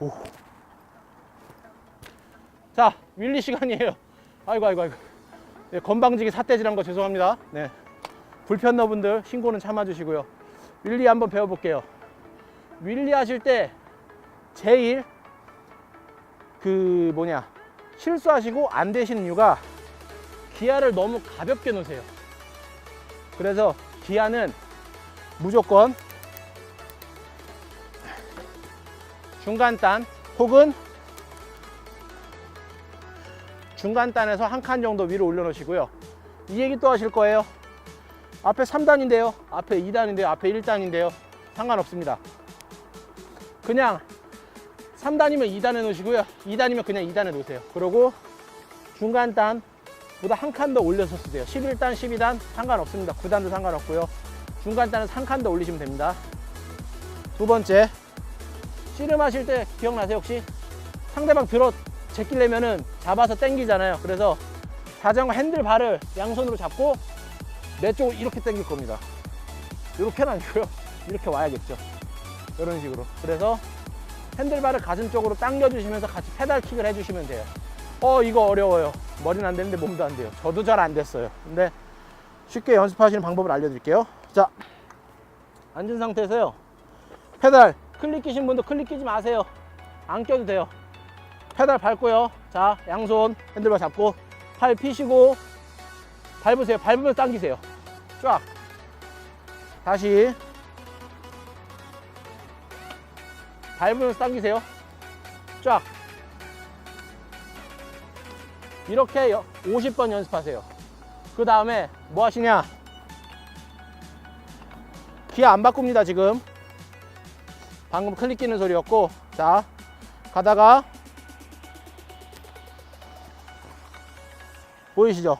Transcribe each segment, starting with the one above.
오. 자, 윌리 시간이에요. 아이고, 아이고, 아이고. 네, 건방지게 삿대질한 거 죄송합니다. 네. 불편러 분들 신고는 참아주시고요. 윌리 한번 배워볼게요. 윌리 하실 때 제일 그 뭐냐 실수하시고 안 되시는 이유가 기아를 너무 가볍게 놓으세요. 그래서 기아는 무조건 중간단 혹은 중간단에서 한 칸 정도 위로 올려놓으시고요. 이 얘기 또 하실 거예요. 앞에 3단인데요. 앞에 2단인데요. 앞에 1단인데요. 상관없습니다. 그냥 3단이면 2단에 놓으시고요. 2단이면 그냥 2단에 놓으세요. 그리고 중간단 보다 한 칸 더 올려서 쓰세요. 11단, 12단 상관없습니다. 9단도 상관없고요. 중간단은 한 칸 더 올리시면 됩니다. 두 번째, 씨름하실 때 기억나세요 혹시? 상대방 들어 제끼려면은 잡아서 당기잖아요. 그래서 자전거 핸들바를 양손으로 잡고 내 쪽으로 이렇게 당길 겁니다. 이렇게는 아니고요. 이렇게 와야겠죠. 이런 식으로. 그래서 핸들바를 가슴 쪽으로 당겨주시면서 같이 페달킥을 해주시면 돼요. 어, 이거 어려워요. 머리는 안 되는데 몸도 안 돼요. 저도 잘 안 됐어요. 근데 쉽게 연습하시는 방법을 알려드릴게요. 자, 앉은 상태에서요. 페달 클릭 끼신 분도 클릭 끼지 마세요. 안 껴도 돼요. 페달 밟고요. 자, 양손 핸들바 잡고 팔 피시고 밟으세요. 밟으면 당기세요. 쫙. 다시 밟으면서 당기세요. 쫙. 이렇게 50번 연습하세요. 그 다음에 뭐 하시냐? 기아 안 바꿉니다, 지금. 방금 클릭 끼는 소리였고. 자, 가다가 보이시죠?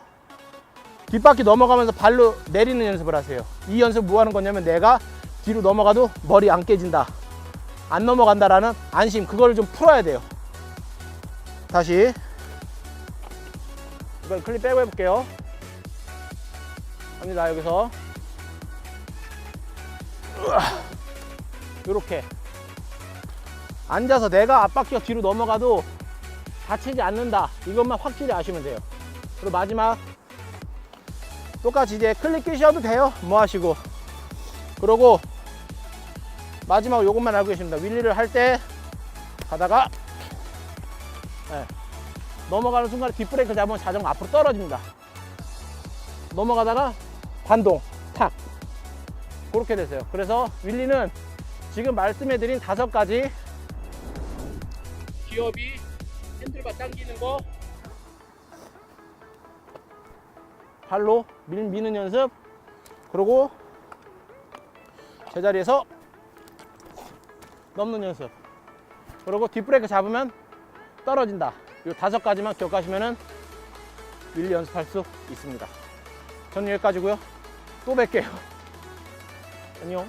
뒷바퀴 넘어가면서 발로 내리는 연습을 하세요. 이 연습 뭐 하는 거냐면 내가 뒤로 넘어가도 머리 안 깨진다. 안 넘어간다라는 안심 그거를 좀 풀어야 돼요. 다시 이번 클립 빼고 해볼게요. 갑니다 여기서 이렇게 앉아서 내가 앞바퀴가 뒤로 넘어가도 다치지 않는다. 이것만 확실히 아시면 돼요. 그리고 마지막 똑같이 이제 클릭 끼셔도 돼요. 뭐 하시고 그러고 마지막 요것만 알고 계십니다. 윌리를 할 때 가다가 네. 넘어가는 순간에 뒷브레이크 잡으면 자전거 앞으로 떨어집니다. 넘어가다가 반동 탁 그렇게 되세요. 그래서 윌리는 지금 말씀해드린 다섯 가지 기업이 핸들바 당기는 거. 발로 밀, 미는 연습. 그리고 제자리에서 넘는 연습. 그리고 뒷브레이크 잡으면 떨어진다. 이 다섯 가지만 기억하시면은 밀리 연습할 수 있습니다. 저는 여기까지고요. 또 뵐게요. 안녕